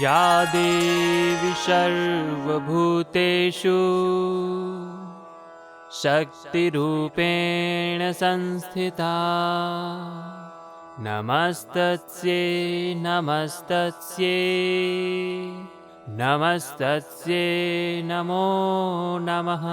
या यादे सर्वभूतेषु शक्तिरूपेण संस्थिता। नमस्तस्यै नमस्तस्यै नमस्तस्यै नमो नमः।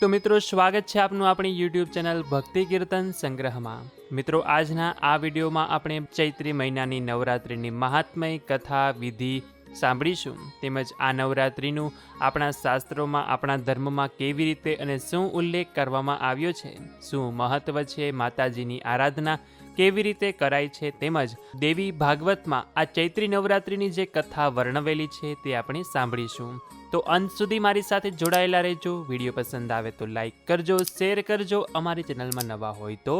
તો મિત્રો, સ્વાગત છે આપનું આપણી યુટ્યુબ ચેનલ ભક્તિ કીર્તન સંગ્રહમાં. મિત્રો, આજના આ વિડીયોમાં આપણે ચૈત્રી મહિનાની નવરાત્રિની મહાત્મય કથા, વિધિ સાંભળીશું. તેમજ આ નવરાત્રિનું આપણા શાસ્ત્રોમાં, આપણા ધર્મમાં કેવી રીતે અને શું ઉલ્લેખ કરવામાં આવ્યો છે, શું મહત્વ છે, માતાજીની આરાધના કેવી રીતે કરાય છે, તેમજ દેવી ભાગવતમાં આ ચૈત્રી નવરાત્રિની જે કથા વર્ણવેલી છે તે આપણે સાંભળીશું. તો અંત સુધી મારી સાથે જોડાયેલા રહેજો. વીડિયો પસંદ આવે તો લાઈક કરજો, શેર કરજો, અમારી ચેનલમાં નવા હોય તો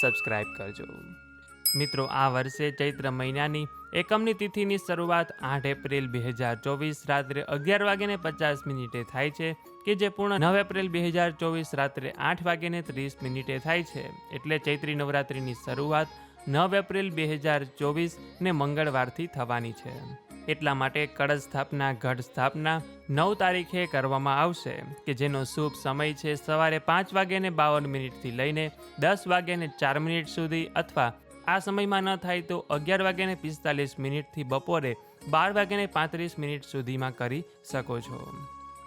સબસ્ક્રાઈબ કરજો. મિત્રો, આ વર્ષે ચૈત્ર મહિનાની એકમની તિથિની શરૂઆત આઠ એપ્રિલ બે હજાર ચોવીસ રાત્રે અગિયાર વાગ્યાને પચાસ મિનિટે થાય છે, કે જે પૂર્ણ નવ એપ્રિલ બે હજાર ચોવીસ રાત્રે આઠ વાગ્યાને ત્રીસ મિનિટે થાય છે. એટલે ચૈત્રી નવરાત્રિની શરૂઆત નવ એપ્રિલ બે હજાર ચોવીસને મંગળવારથી થવાની છે. એટલા માટે કળશ સ્થાપના ઘટ સ્થાપના નવ તારીખે કરવામાં આવશે, કે જેનો શુભ સમય છે સવારે પાંચ વાગ્યાને બાવન મિનિટથી લઈને દસ વાગ્યાને ચાર મિનિટ સુધી અથવા આ સમયમાં ન થાય તો અગિયાર વાગ્યાને પિસ્તાલીસ મિનિટથી બપોરે બાર વાગ્યાને પાંત્રીસ મિનિટ સુધીમાં કરી શકો છો.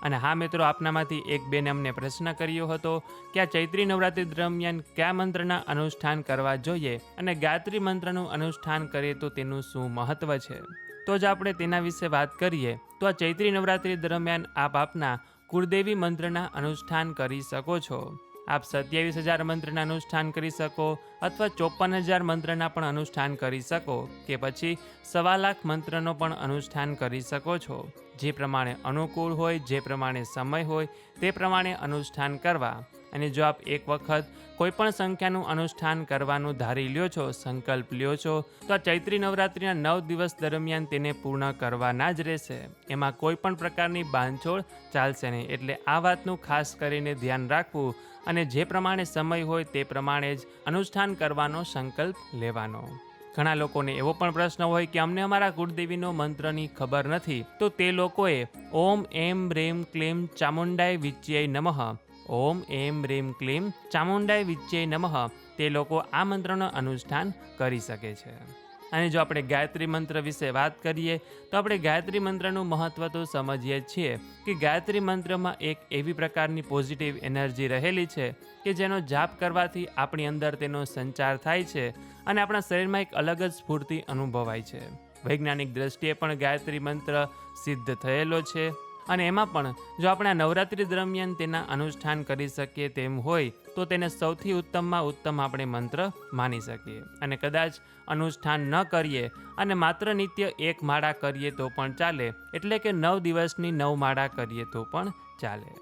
અને હા મિત્રો, આપનામાંથી એક બેને અમને પ્રશ્ન કર્યો હતો કે આ ચૈત્રી નવરાત્રિ દરમિયાન કયા મંત્રના અનુષ્ઠાન કરવા જોઈએ અને ગાયત્રી મંત્રનું અનુષ્ઠાન કરીએ તો તેનું શું મહત્વ છે? તો જ આપણે તેના વિશે વાત કરીએ. તો આ ચૈત્રી નવરાત્રિ દરમિયાન આપ આપના કુળદેવી મંત્રના અનુષ્ઠાન કરી શકો છો. આપ સત્યાવીસ હજાર મંત્રના અનુષ્ઠાન કરી શકો અથવા ચોપન હજાર મંત્રના પણ અનુષ્ઠાન કરી શકો કે પછી સવા લાખ મંત્રનો પણ અનુષ્ઠાન કરી શકો છો. જે પ્રમાણે અનુકૂળ હોય, જે પ્રમાણે સમય હોય, તે પ્રમાણે અનુષ્ઠાન કરવા. અને જો આપ એક વખત કોઈ પણ સંખ્યાનું અનુષ્ઠાન કરવાનું ધારી લ્યો છો, સંકલ્પ લ્યો છો, તો આ ચૈત્રી નવરાત્રિના નવ દિવસ દરમિયાન તેને પૂર્ણ કરવાના જ રહેશે. એમાં કોઈ પણ પ્રકારની બાંધછોડ ચાલશે નહીં. એટલે આ વાતનું ખાસ કરીને ધ્યાન રાખવું અને જે પ્રમાણે સમય હોય તે પ્રમાણે જ અનુષ્ઠાન કરવાનો સંકલ્પ લેવાનો. ઘણા લોકોને એવો પણ પ્રશ્ન હોય કે અમને અમારા કુળદેવીનો મંત્રની ખબર નથી. તો તે લોકોએ ઓમ, એમ, રેમ, ક્લેમ, ચામુંડાય વિચ્યય નમઃ ઓમ એમ રેમ ક્લીમ ચામુંડાય વિચ્ચે નમઃ. તે લોકો આ મંત્રનો અનુષ્ઠાન કરી શકે છે. અને જો આપણે ગાયત્રી મંત્ર વિશે વાત કરીએ, તો આપણે ગાયત્રી મંત્રનું મહત્ત્વ તો સમજીએ છીએ કે ગાયત્રી મંત્રમાં એક એવી પ્રકારની પોઝિટિવ એનર્જી રહેલી છે કે જેનો જાપ કરવાથી આપણી અંદર તેનો સંચાર થાય છે અને આપણા શરીરમાં એક અલગ જ સ્ફૂર્તિ અનુભવાય છે. વૈજ્ઞાનિક દ્રષ્ટિએ પણ ગાયત્રી મંત્ર સિદ્ધ થયેલો છે. અને એમાં પણ જો આપણે આ નવરાત્રિ દરમિયાન તેના અનુષ્ઠાન કરી શકીએ તેમ હોય, તો તેને સૌથી ઉત્તમમાં ઉત્તમ આપણે મંત્ર માની શકીએ. અને કદાચ અનુષ્ઠાન ન કરીએ અને માત્ર નિત્ય એક માળા કરીએ તો પણ ચાલે, એટલે કે નવ દિવસની નવ માળા કરીએ તો પણ ચાલે.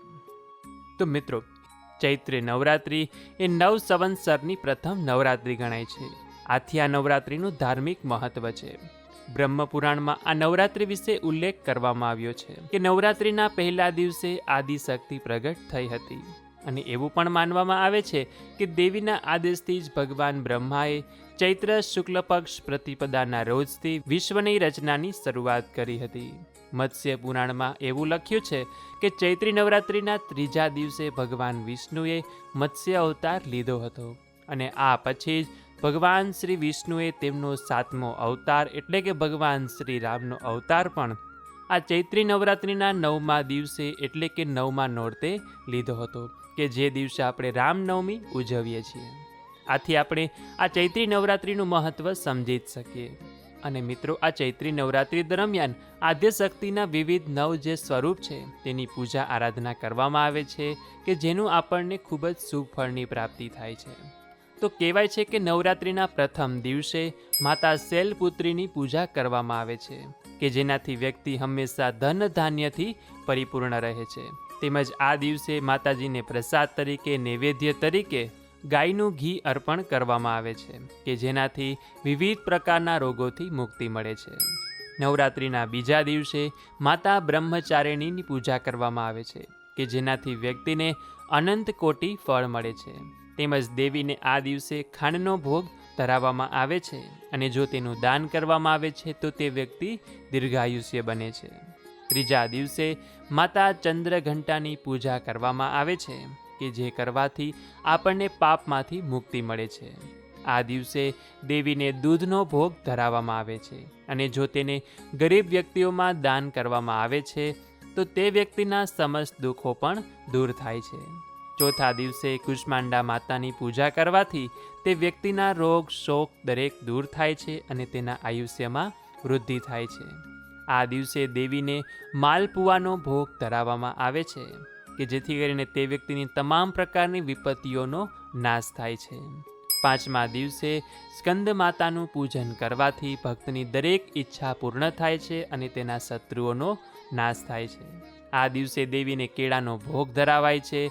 તો મિત્રો, ચૈત્રી નવરાત્રિ એ નવ સંવત્સરની પ્રથમ નવરાત્રિ ગણાય છે. આથી આ નવરાત્રિનું ધાર્મિક મહત્વ છે. બ્રહ્મપુરાણમાં આ નવરાત્રિ વિશે ઉલ્લેખ કરવામાં આવ્યો છે કે નવરાત્રિના પહેલા દિવસે આદિશક્તિ પ્રગટ થઈ હતી. અને એવું પણ માનવામાં આવે છે કે દેવીના આદેશથી જ ભગવાન બ્રહ્માએ ચૈત્ર શુક્લ પક્ષ પ્રતિપદાના રોજથી વિશ્વની રચનાની શરૂઆત કરી હતી. મત્સ્ય પુરાણમાં એવું લખ્યું છે કે ચૈત્રી નવરાત્રિના ત્રીજા દિવસે ભગવાન વિષ્ણુએ મત્સ્ય અવતાર લીધો હતો. અને આ પછી જ ભગવાન શ્રી વિષ્ણુએ તેમનો સાતમો અવતાર એટલે કે ભગવાન શ્રી રામનો અવતાર પણ આ ચૈત્રી નવરાત્રિના નવમા દિવસે એટલે કે નવમા નોરતે લીધો હતો, કે જે દિવસે આપણે રામનવમી ઉજવીએ છીએ. આથી આપણે આ ચૈત્રી નવરાત્રિનું મહત્ત્વ સમજી જ શકીએ. અને મિત્રો, આ ચૈત્રી નવરાત્રિ દરમિયાન આદ્ય શક્તિના વિવિધ નવ જે સ્વરૂપ છે, તેની પૂજા આરાધના કરવામાં આવે છે, કે જેનું આપણને ખૂબ જ શુભ ફળની પ્રાપ્તિ થાય છે. તો કહેવાય છે કે નવરાત્રિના પ્રથમ દિવસે માતા શૈલપુત્રીની પૂજા કરવામાં આવે છે, કે જેનાથી વ્યક્તિ હંમેશા ધન ધાન્યથી પરિપૂર્ણ રહે છે. તેમજ આ દિવસે માતાજીને પ્રસાદ તરીકે, નૈવેદ્ય તરીકે ગાયનું ઘી અર્પણ કરવામાં આવે છે, કે જેનાથી વિવિધ પ્રકારના રોગોથી મુક્તિ મળે છે. નવરાત્રિના બીજા દિવસે માતા બ્રહ્મચારિણીની પૂજા કરવામાં આવે છે, કે જેનાથી વ્યક્તિને અનંત કોટી ફળ મળે છે. તેમજ દેવીને આ દિવસે ખાંડનો ભોગ ધરાવવામાં આવે છે અને જો તેનું દાન કરવામાં આવે છે, તો તે વ્યક્તિ દીર્ઘાયુષ્ય બને છે. ત્રીજા દિવસે માતા ચંદ્રઘંટાની પૂજા કરવામાં આવે છે, કે જે કરવાથી આપણને પાપમાંથી મુક્તિ મળે છે. આ દિવસે દેવીને દૂધનો ભોગ ધરાવવામાં આવે છે અને જો તેને ગરીબ વ્યક્તિઓમાં દાન કરવામાં આવે છે, તો તે વ્યક્તિના સમસ્ત દુઃખો પણ દૂર થાય છે. ચોથા દિવસે કુષ્માંડા માતાની પૂજા કરવાથી તે વ્યક્તિના રોગ, શોક દરેક દૂર થાય છે અને તેના આયુષ્યમાં વૃદ્ધિ થાય છે. આ દિવસે દેવીને માલપુવાનો ભોગ ધરાવવામાં આવે છે, કે જેથી કરીને તે વ્યક્તિની તમામ પ્રકારની વિપત્તિઓનો નાશ થાય છે. પાંચમા દિવસે સ્કંદ માતાનું પૂજન કરવાથી ભક્તની દરેક ઈચ્છા પૂર્ણ થાય છે અને તેના શત્રુઓનો નાશ થાય છે. આ દિવસે દેવીને કેળાનો ભોગ ધરાવાય છે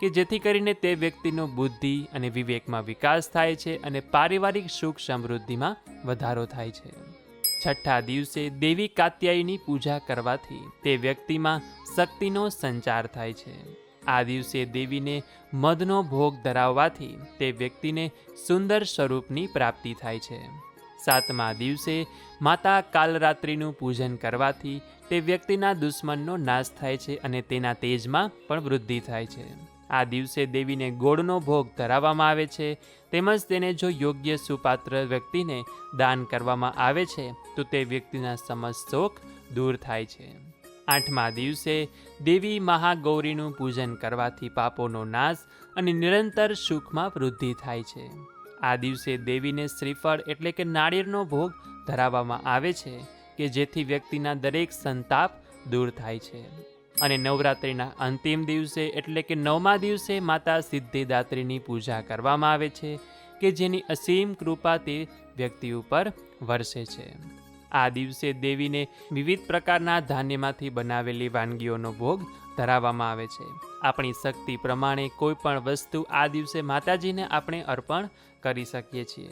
કે જેથી કરીને તે વ્યક્તિનો બુદ્ધિ અને વિવેકમાં વિકાસ થાય છે અને પારિવારિક સુખ સમૃદ્ધિમાં વધારો થાય છે. છઠ્ઠા દિવસે દેવી કાત્યાયની પૂજા કરવાથી તે વ્યક્તિમાં શક્તિનો સંચાર થાય છે. આ દિવસે દેવીને મધનો ભોગ ધરાવવાથી તે વ્યક્તિને સુંદર સ્વરૂપની પ્રાપ્તિ થાય છે. સાતમા દિવસે માતા કાલરાત્રિનું પૂજન કરવાથી તે વ્યક્તિના દુશ્મનનો નાશ થાય છે અને તેના તેજમાં પણ વૃદ્ધિ થાય છે. આ દિવસે દેવીને ગોળનો ભોગ ધરાવવામાં આવે છે, તેમજ તેને જો યોગ્ય સુપાત્ર વ્યક્તિને દાન કરવામાં આવે છે, તો તે વ્યક્તિના સમસ્ત શોક દૂર થાય છે. આઠમા દિવસે દેવી મહાગૌરીનું પૂજન કરવાથી પાપોનો નાશ અને નિરંતર સુખમાં વૃદ્ધિ થાય છે. આ દિવસે દેવીને શ્રીફળ એટલે કે નાળિયેરનો ભોગ ધરાવવામાં આવે છે, કે જેથી વ્યક્તિના દરેક સંતાપ દૂર થાય છે. અને નવરાત્રિના અંતિમ દિવસે એટલે કે નવમા દિવસે માતા સિદ્ધિદાત્રીની પૂજા કરવામાં આવે છે, કે જેની અસીમ કૃપા તે વ્યક્તિ ઉપર વરસે છે. આ દિવસે દેવીને વિવિધ પ્રકારના ધાન્યમાંથી બનાવેલી વાનગીઓનો ભોગ ધરાવવામાં આવે છે. આપણી શક્તિ પ્રમાણે કોઈ પણ વસ્તુ આ દિવસે માતાજીને આપણે અર્પણ કરી શકીએ છીએ,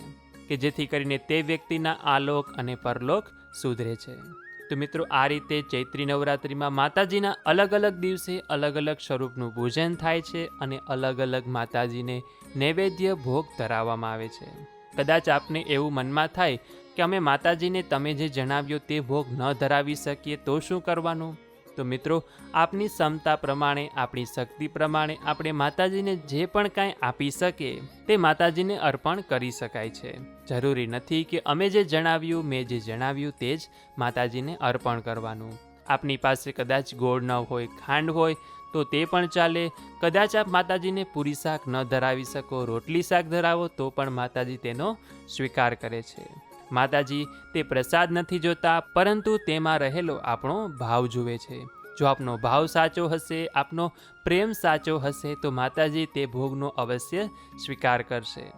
કે જેથી કરીને તે વ્યક્તિના આલોક અને પરલોક સુધરે છે. તો મિત્રો, આ રીતે ચૈત્રી નવરાત્રિમાં માતાજીના અલગ અલગ દિવસે અલગ અલગ સ્વરૂપનું પૂજન થાય છે અને અલગ અલગ માતાજીને નૈવેદ્ય ભોગ ધરાવવામાં આવે છે. કદાચ આપને એવું મનમાં થાય કે અમે માતાજીને તમે જે જણાવ્યો તે ભોગ ન ધરાવી શકીએ તો શું કરવાનું? તો મિત્રો, આપની ક્ષમતા પ્રમાણે, આપણી શક્તિ પ્રમાણે આપણે માતાજીને જે પણ કાંઈ આપી શકીએ, તે માતાજીને અર્પણ કરી શકાય છે. જરૂરી નથી કે અમે જે જણાવ્યું, મેં જે જણાવ્યું તે જ માતાજીને અર્પણ કરવાનું. આપની પાસે કદાચ ગોળ ન હોય, ખાંડ હોય, તો તે પણ ચાલે. કદાચ આપ માતાજીને પૂરી શાક ન ધરાવી શકો, રોટલી શાક ધરાવો, તો પણ માતાજી તેનો સ્વીકાર કરે છે. માતાજી, તે પ્રસાદ નથી જોતા, પરંતુ તેમાં રહેલો આપણો ભાવ જુએ છે. જો આપનો ભાવ સાચો હશે, આપનો પ્રેમ સાચો હશે, તો માતાજી તે ભોગનો અવશ્ય સ્વીકાર કરશે.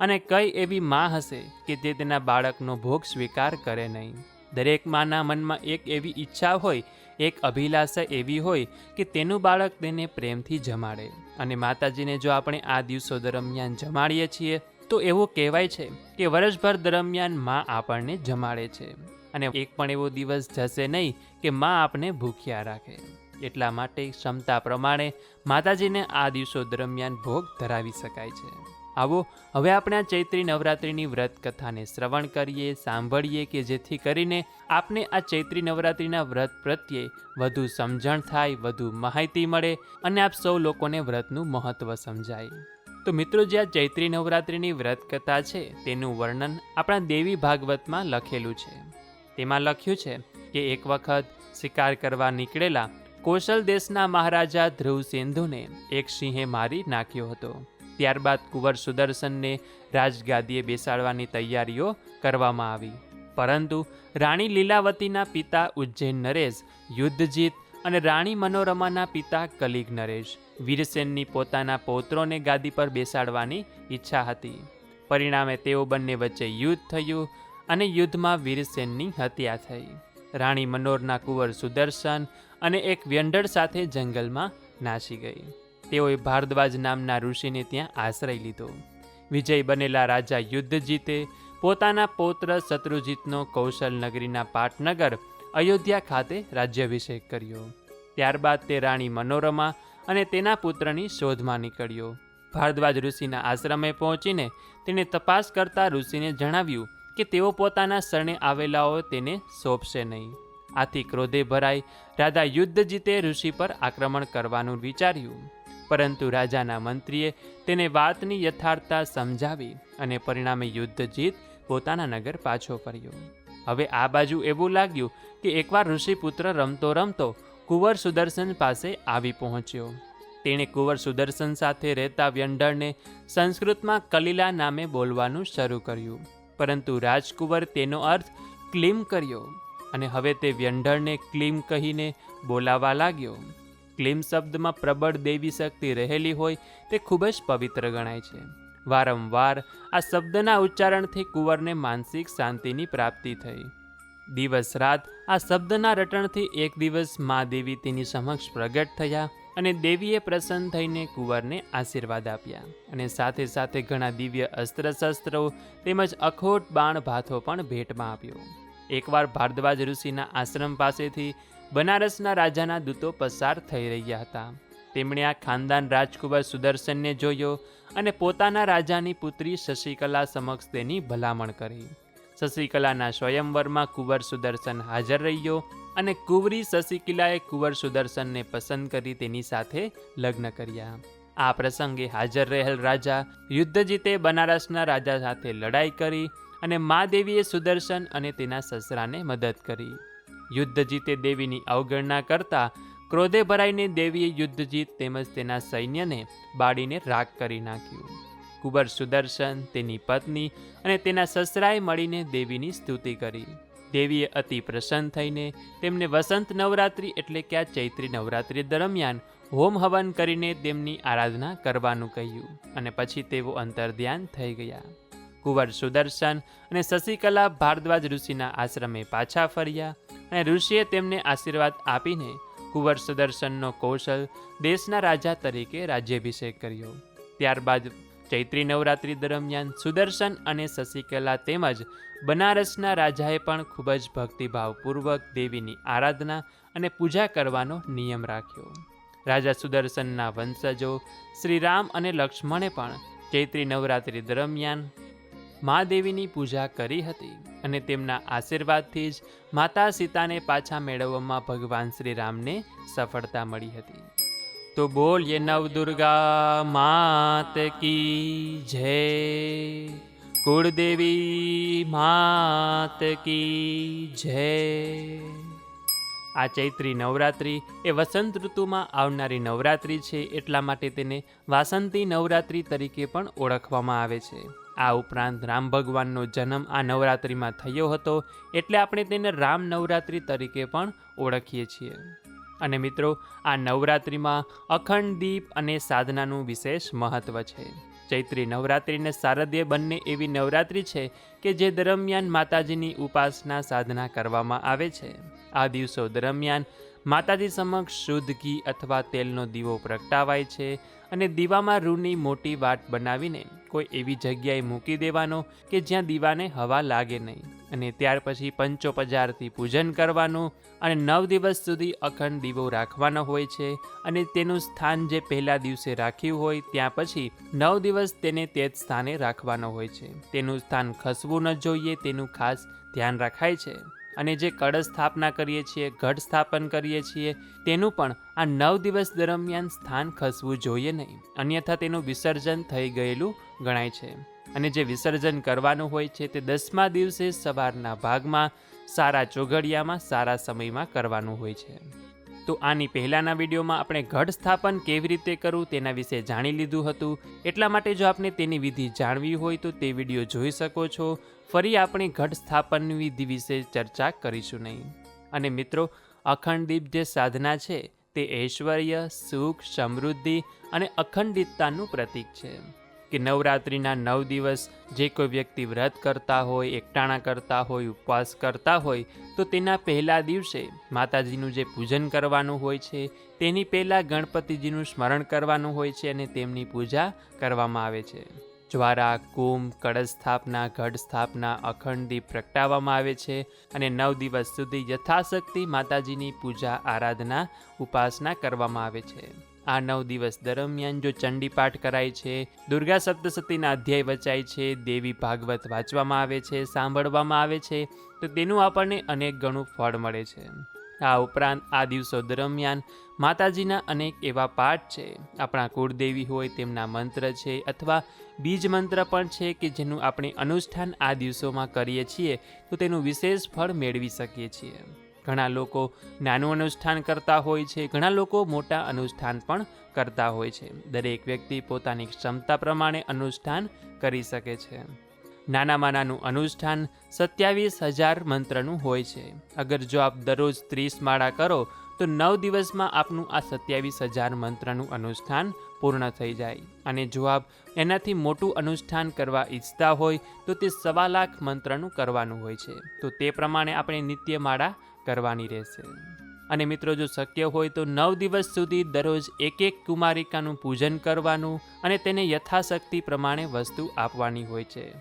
અને કઈ એવી માં હશે કે તે તેના બાળકનો ભોગ સ્વીકાર કરે નહીં. દરેક માના મનમાં એક એવી ઈચ્છા હોય, એક અભિલાષા એવી હોય કે તેનું બાળક તેને પ્રેમથી જમાડે. અને માતાજીને જો આપણે આ દિવસો દરમિયાન જમાડીએ છીએ તો એવું કહેવાય છે કે વર્ષભર દરમિયાનમાં આપણને જમાડે છે. અને એક પણ એવો દિવસ જશે નહીં કે માં આપને ભૂખ્યા રાખે. એટલા માટે ક્ષમતા પ્રમાણે માતાજીને આ દિવસો દરમિયાન ભોગ ધરાવી શકાય છે. આવો, હવે આપણે આ ચૈત્રી નવરાત્રિની વ્રત કથાને શ્રવણ કરીએ, સાંભળીએ કે જેથી કરીને આપને આ ચૈત્રી નવરાત્રિના વ્રત પ્રત્યે વધુ સમજણ થાય, વધુ માહિતી મળે અને આપ સૌ લોકોને વ્રતનું મહત્ત્વ સમજાય. તો મિત્રો જે આ ચૈત્રી નવરાત્રિની વ્રત કથા છે, તેનું વર્ણન આપણા દેવી ભાગવતમાં લખેલું છે. તેમાં લખ્યું છે કે એક વખત શિકાર કરવા નીકળેલા કૌશલ દેશના મહારાજા ધ્રુવ સિંધુને એક સિંહે મારી નાખ્યો હતો. ત્યારબાદ કુંવર સુદર્શનને રાજગાદીએ બેસાડવાની તૈયારીઓ કરવામાં આવી. પરંતુ રાણી લીલાવતીના પિતા ઉજ્જૈન નરેશ યુદ્ધ જીત અને રાણી મનોરમાના પિતા કલિગ નરેશ. વીરસેનની પોતાના પૌત્રોને ગાદી પર બેસાડવાની ઈચ્છા હતી. પરિણામે તેઓ બંને વચ્ચે યુદ્ધ થયું અને યુદ્ધમાં વીરસેનની હત્યા થઈ. રાણી મનોરના કુંવર સુદર્શન અને એક વ્યંડળ સાથે જંગલમાં નાસી ગઈ. તેઓએ ભારદ્વાજ નામના ઋષિને ત્યાં આશ્રય લીધો. વિજય બનેલા રાજા યુદ્ધ જીતે. પોતાના પૌત્ર શત્રુજીતનો કૌશલ નગરીના પાટનગર અયોધ્યા ખાતે રાજ્યાભિષેક કર્યો. ત્યારબાદ તે રાણી મનોરમા અને તેના પુત્રની શોધમાં નીકળ્યો. ભારદ્વાજ ઋષિના આશ્રમે પહોંચીને તેણે તપાસ કરતા ઋષિને જણાવ્યું કે તેઓ પોતાના શરણે આવેલાઓ તેને સોંપશે નહીં. આથી ક્રોધે ભરાઈ રાજા યુદ્ધ જીતે ઋષિ પર આક્રમણ કરવાનું વિચાર્યું. પરંતુ રાજાના મંત્રીએ તેને વાતની યથાર્થતા સમજાવી અને પરિણામે યુદ્ધ જીત પોતાના નગર પાછો ફર્યો. હવે આ બાજુ એવું લાગ્યું કે એકવાર ઋષિપુત્ર રમતો રમતો કુંવર સુદર્શન પાસે આવી પહોંચ્યો. તેણે કુંવર સુદર્શન સાથે રહેતા વ્યંઢળને સંસ્કૃતમાં કલીલા નામે બોલવાનું શરૂ કર્યું. પરંતુ રાજકુંવર તેનો અર્થ ક્લીમ કર્યો અને હવે તે વ્યંઢળને ક્લીમ કહીને બોલાવા લાગ્યો. ક્લીમ શબ્દમાં પ્રબળ દેવી શક્તિ રહેલી હોય તે ખૂબ જ પવિત્ર ગણાય છે. વારંવાર આ શબ્દના ઉચ્ચારણથી કુંવરને માનસિક શાંતિની પ્રાપ્તિ થઈ. દિવસ રાત આ શબ્દના રટણથી એક દિવસ મા દેવી તેની સમક્ષ પ્રગટ થયા અને દેવીએ પ્રસન્ન થઈને કુંવરને આશીર્વાદ આપ્યા. અને સાથે સાથે ઘણા દિવ્ય અસ્ત્ર શસ્ત્રો તેમજ અખોટ બાણ ભાથો પણ ભેટમાં આપ્યો. એકવાર ભારદ્વાજ ઋષિના આશ્રમ પાસેથી બનારસના રાજાના દૂતો પસાર થઈ રહ્યા હતા. તેમણે આ ખાનદાન રાજકુમાર સુદર્શનને જોયો અને પોતાના રાજાની પુત્રી શશિકલા સમક્ષ તેની ભલામણ કરી. શશિકલાના સ્વયંવરમાં કુંવર સુદર્શન હાજર રહ્યો અને કુંવરી શશિકલાએ કુંવર સુદર્શનને પસંદ કરી તેની સાથે લગ્ન કર્યા. આ પ્રસંગે હાજર રહેલ રાજા યુદ્ધ જીતે બનારસના રાજા સાથે લડાઈ કરી અને મા દેવીએ સુદર્શન અને તેના સસરાને મદદ કરી. યુદ્ધ જીતે દેવીની અવગણના કરતા ક્રોધે ભરાઈને દેવીએ યુદ્ધ જીત તેમજ તેના સૈન્યને બાળીને રાગ કરી નાખ્યું. કુબર સુદર્શન, તેની પત્ની અને તેના સસરાએ મળીને દેવીની સ્તુતિ કરી. દેવીએ અતિ પ્રસન્ન થઈને તેમને વસંત નવરાત્રિ એટલે કે આ ચૈત્રી નવરાત્રિ દરમિયાન હોમ હવન કરીને તેમની આરાધના કરવાનું કહ્યું અને પછી તેઓ અંતર્ધ્યાન થઈ ગયા. કુંવર સુદર્શન અને શશિકલા ભારદ્વાજ ઋષિના આશ્રમે પાછા ફર્યા અને ઋષિએ તેમને આશીર્વાદ આપીને કુંવર સુદર્શનનો કૌશલ દેશના રાજા તરીકે રાજ્યાભિષેક કર્યો. ત્યારબાદ ચૈત્રી નવરાત્રિ દરમિયાન સુદર્શન અને શશિકલા તેમજ બનારસના રાજાએ પણ ખૂબ જ ભક્તિભાવપૂર્વક દેવીની આરાધના અને પૂજા કરવાનો નિયમ રાખ્યો. રાજા સુદર્શનના વંશજો શ્રીરામ અને લક્ષ્મણે પણ ચૈત્રી નવરાત્રિ દરમિયાન મા દેવીની પૂજા કરી હતી અને તેમના આશીર્વાદથી જ માતા સીતાને પાછા મેળવવામાં ભગવાન શ્રી રામને સફળતા મળી હતી. તો બોલીએ નવ દુર્ગા માત કી જય? કુળદેવી, માત કી જય? આ ચૈત્રી નવરાત્રિ એ વસંત ઋતુમાં આવનારી નવરાત્રિ છે એટલા માટે તેને વાસંતી નવરાત્રિ તરીકે પણ ઓળખવામાં આવે છે. આ ઉપરાંત રામ ભગવાનનો જન્મ આ નવરાત્રિમાં થયો હતો એટલે આપણે તેને રામ નવરાત્રિ તરીકે પણ ઓળખીએ છીએ. અને મિત્રો, આ નવરાત્રિમાં અખંડ દીપ અને સાધનાનું વિશેષ મહત્ત્વ છે. ચૈત્રી નવરાત્રિને શારદીય બંને એવી નવરાત્રિ છે કે જે દરમિયાન માતાજીની ઉપાસના સાધના કરવામાં આવે છે. આ દિવસો દરમિયાન માતાજી સમક્ષ શુદ્ધ ઘી અથવા તેલનો દીવો પ્રગટાવાય છે. અને દીવામાં રૂની મોટી વાટ બનાવીને કોઈ એવી જગ્યાએ મૂકી દેવાનો કે જ્યાં દીવાને હવા લાગે નહીં. અને ત્યાર પછી પંચોપજારથી પૂજન કરવાનું અને નવ દિવસ સુધી અખંડ દીવો રાખવાનો હોય છે અને તેનું સ્થાન જે પહેલા દિવસે રાખ્યું હોય ત્યાં પછી નવ દિવસ તેને તે જ સ્થાને રાખવાનો હોય છે. તેનું સ્થાન ખસવું ન જોઈએ, તેનું ખાસ ધ્યાન રખાય છે. અને જે કળશ સ્થાપના કરીએ છીએ, ઘટ સ્થાપન કરીએ છીએ, તેનું પણ આ નવ દિવસ દરમિયાન સ્થાન ખસવું જોઈએ નહીં. અન્યથા તેનું વિસર્જન થઈ ગયેલું ગણાય છે. અને જે વિસર્જન કરવાનું હોય છે તે દસમા દિવસે સવારના ભાગમાં, સારા ચોઘડિયામાં, સારા સમયમાં કરવાનું હોય છે. તો આની પહેલાંના વિડીયોમાં આપણે ઘટ સ્થાપન કેવી રીતે કરવું તેના વિશે જાણી લીધું હતું. એટલા માટે જો આપને તેની વિધિ જાણવી હોય તો તે વીડિયો જોઈ શકો છો. ફરી આપણે ઘટ સ્થાપન વિધિ વિશે ચર્ચા કરીશું નહીં. અને મિત્રો અખંડ દીપ જે સાધના છે. તે ઐશ્વર્ય, સુખ, સમૃદ્ધિ અને અખંડિતતાનું પ્રતીક છે. કે નવરાત્રિના નવ દિવસ જે કોઈ વ્યક્તિ વ્રત કરતા હોય, એકટાણા કરતા હોય, ઉપવાસ કરતા હોય, તો તેના પહેલા દિવસે માતાજીનું જે પૂજન કરવાનું હોય છે, તેની પહેલાં ગણપતિજીનું સ્મરણ કરવાનું હોય છે અને તેમની પૂજા કરવામાં આવે છે. જ્વારા, કુંભ, કળશ સ્થાપના ઘટ સ્થાપના, અખંડ દીપ પ્રગટાવવામાં આવે છે અને નવ દિવસ સુધી યથાશક્તિ માતાજીની પૂજા, આરાધના, ઉપાસના કરવામાં આવે છે. આ નવ દિવસ દરમિયાન જો ચંડી પાઠ કરાય છે, દુર્ગા સપ્તસતીના અધ્યાય વચાય છે, દેવી ભાગવત વાંચવામાં આવે છે, સાંભળવામાં આવે છે, તો તેનું આપણને અનેક ગણું ફળ મળે છે. આ ઉપરાંત આ દિવસો દરમિયાન માતાજીના અનેક એવા પાઠ છે. આપણા કુળદેવી હોય તેમના મંત્ર છે અથવા બીજ મંત્ર પણ છે કે જેનું આપણે અનુષ્ઠાન આ દિવસોમાં કરીએ છીએ, તો તેનું વિશેષ ફળ મેળવી શકીએ છીએ. ઘણા લોકો નાનું અનુષ્ઠાન કરતા હોય છે, ઘણા લોકો મોટા અનુષ્ઠાન પણ કરતા હોય છે. દરેક વ્યક્તિ પોતાની ક્ષમતા પ્રમાણે અનુષ્ઠાન કરી શકે છે. નાનામાં નાનું અનુષ્ઠાન સત્યાવીસ હજાર મંત્રનું હોય છે. અગર જો આપ દરરોજ ત્રીસ માળા કરો, તો નવ દિવસમાં આપનું આ સત્યાવીસ હજાર મંત્રનું અનુષ્ઠાન પૂર્ણ થઈ જાય. અને જો આપ એનાથી મોટું અનુષ્ઠાન કરવા ઈચ્છતા હોય, તો તે સવા લાખ મંત્રનું કરવાનું હોય છે. તો તે પ્રમાણે આપણે નિત્ય માળા કરવાની રહેશે. અને મિત્રો, જો શક્ય હોય તો નવ દિવસ સુધી દરરોજ એક એક કુમારિકાનું પૂજન કરવાનું અને તેને યથાશક્તિ પ્રમાણે વસ્તુ આપવાની હોય છે.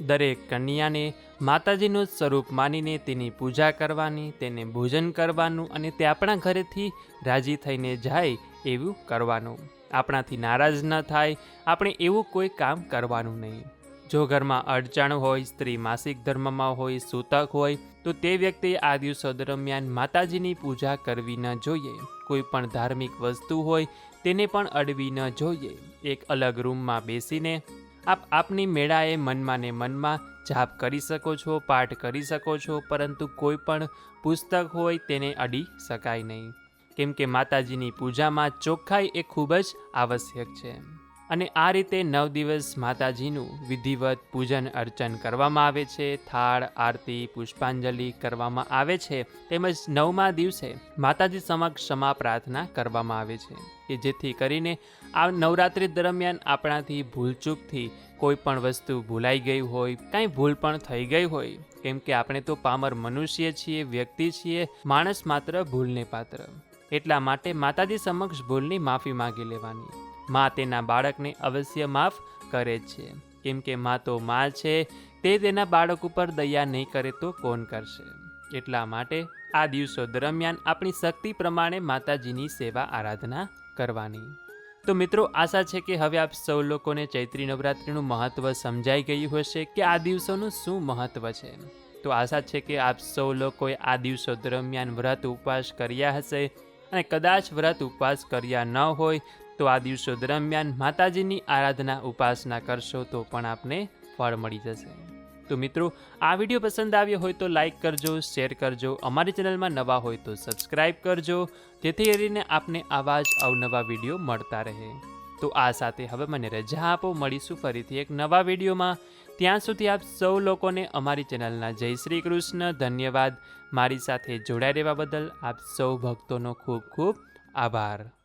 દરેક કન્યાને માતાજીનું સ્વરૂપ માનીને તેની પૂજા કરવાની, તેને ભોજન કરવાનું અને તે આપણા ઘરેથી રાજી થઈને જાય એવું કરવાનું. આપણાથી નારાજ ન થાય, આપણે એવું કોઈ કામ કરવાનું નહીં. જો ઘરમાં અડચણ હોય, સ્ત્રી માસિક ધર્મમાં હોય, સૂતક હોય, તો તે વ્યક્તિએ આ દિવસો દરમિયાન માતાજીની પૂજા કરવી ન જોઈએ. કોઈ પણ ધાર્મિક વસ્તુ હોય, તેને પણ અડવી ન જોઈએ. એક અલગ રૂમમાં બેસીને આપ આપની મેળાએ મનમાં ને મનમાં જાપ કરી શકો છો, પાઠ કરી શકો છો, પરંતુ કોઈ પણ પુસ્તક હોય તેને અડી શકાય નહીં. કેમ કે માતાજીની પૂજામાં ચોખ્ખાઈ એ ખૂબ જ આવશ્યક છે. અને આ રીતે નવ દિવસ માતાજીનું વિધિવત પૂજન અર્ચન કરવામાં આવે છે, થાળ, આરતી, પુષ્પાંજલિ કરવામાં આવે છે, તેમજ નવમા દિવસે માતાજી સમક્ષ ક્ષમા પ્રાર્થના કરવામાં આવે છે, કે જેથી કરીને આ નવરાત્રિ દરમિયાન આપણાથી ભૂલચૂકથી કોઈ પણ વસ્તુ ભૂલાઈ ગઈ હોય, કાંઈ ભૂલ પણ થઈ ગઈ હોય, કેમ કે આપણે તો પામર મનુષ્ય છીએ, વ્યક્તિ છીએ, માણસ માત્ર ભૂલને પાત્ર. એટલા માટે માતાજી સમક્ષ ભૂલની માફી માગી લેવાની. મા તેના બાળકને અવશ્ય માફ કરે છે. કેમ કે મા તો મા છે, તે તેના બાળક ઉપર દયા નહીં કરે તો કોણ કરશે? એટલા માટે આ દિવસો દરમિયાન આપણી શક્તિ પ્રમાણે માતાજીની સેવા આરાધના કરવાની. તો મિત્રો, આશા છે કે હવે આપ સૌ લોકોને ચૈત્રી નવરાત્રિનું મહત્ત્વ સમજાઈ ગયું હશે કે આ દિવસોનું શું મહત્ત્વ છે. તો આશા છે કે આપ સૌ લોકોએ આ દિવસો દરમિયાન વ્રત ઉપવાસ કર્યા હશે અને કદાચ વ્રત ઉપવાસ કર્યા ન હોય તો આ દિવસો દરમિયાન માતાજીની આરાધના ઉપાસના કરશો તો પણ આપને ફળ મળી જશે. તો મિત્રો, આ વીડિયો પસંદ આવ્યો હોય તો લાઈક કરજો, શેર કરજો, અમારી ચેનલમાં નવા હોય તો સબસ્ક્રાઈબ કરજો, જેથી કરીને આપને આવા જ અવનવા વીડિયો મળતા રહે. તો આ સાથે હવે મને રજા આપો, મળીશું ફરીથી એક નવા વિડીયોમાં. ત્યાં સુધી આપ સૌ લોકોને અમારી ચેનલના જય શ્રી કૃષ્ણ, ધન્યવાદ. મારી સાથે જોડાઈ રહેવા બદલ આપ સૌ ભક્તોનો ખૂબ ખૂબ આભાર.